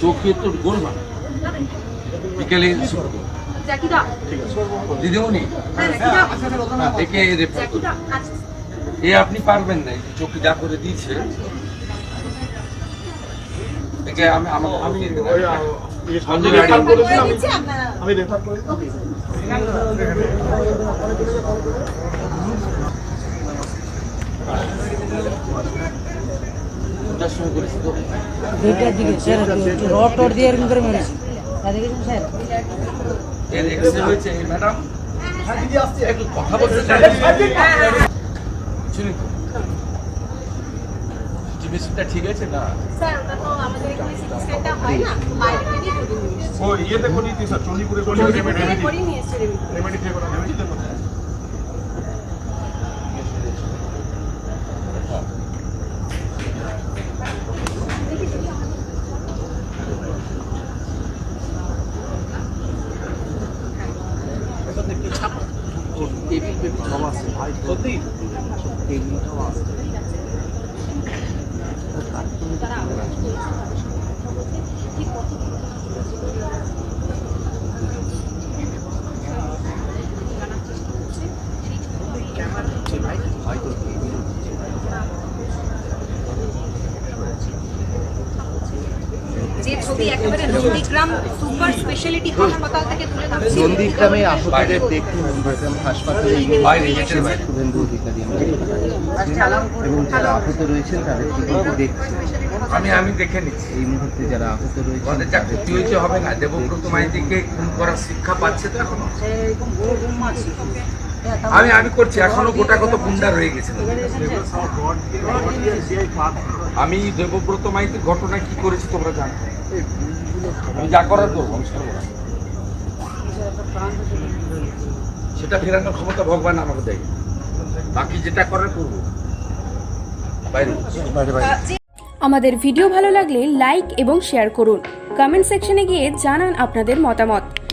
চোখে তো গোলমাল বিকেলে শুরু করো। জ্যাকিদা। দিদিমণি। হ্যাঁ একে রেফার করো। জ্যাকিদা আচ্ছা। এ আপনি পারবেন না চোখে যা করে দিয়েছে। একে আমি আমি ইয়ে সঞ্জয় রেফার করে দিচ্ছি আপনারা। আমি রেফার করে দুটার সময় করেছি তো। দুইটার দিকে স্যার রড টড দিয়ে এরকম করে মেরেছি। স্যার? এর এক্সরে হয়েছে ম্যাডাম একটু কথা বলতে চাই। শুনি জিনিসটা ঠিক আছে না? স্যার ওটা তো আমাদের এখানে সিটি হয় না? বাইরে নিয়ে এসেছি। ও ইয়েতে করিয়ে স্যার চণ্ডীপুরে করিয়ে রেমেডি করে নিয়ে এসেছি রেমেডি থেকে করা রেমেডিতে করা টেবিল পেপার সব আছে ভাই সত্যি? টেবিলটাও আছে একেবারে নন্দীগ্রাম সুপার স্পেশালিটি হাসপাতাল থেকে তুলে ধরছি নন্দীগ্রামে আহতদের দেখুন নন্দীগ্রাম হাসপাতালে। শুভেন্দু অধিকারী আমরা এবং যারা আহত রয়েছেন কিন্তু দেখছি আমি আমি দেখে নিচ্ছি। এই মুহূর্তে যারা আহত আমাদের যা ক্ষতি হয়েছে হবে না। দেবব্রত মাইতিকে খুন করার শিক্ষা পাচ্ছে তো এখনও। আমি আমি করছি এখনও গোটা কত গুন্ডা রয়ে গেছে। আমি দেবব্রত মাইতির ঘটনা কি করেছি তোমরা জানো? আমি যা করার না। সেটা ফেরানোর ক্ষমতা ভগবান আমাকে দেয়। বাকি যেটা করার করব। আমাদের ভিডিও ভালো লাগলে লাইক এবং শেয়ার করুন। কমেন্ট সেকশনে গিয়ে জানান আপনাদের মতামত।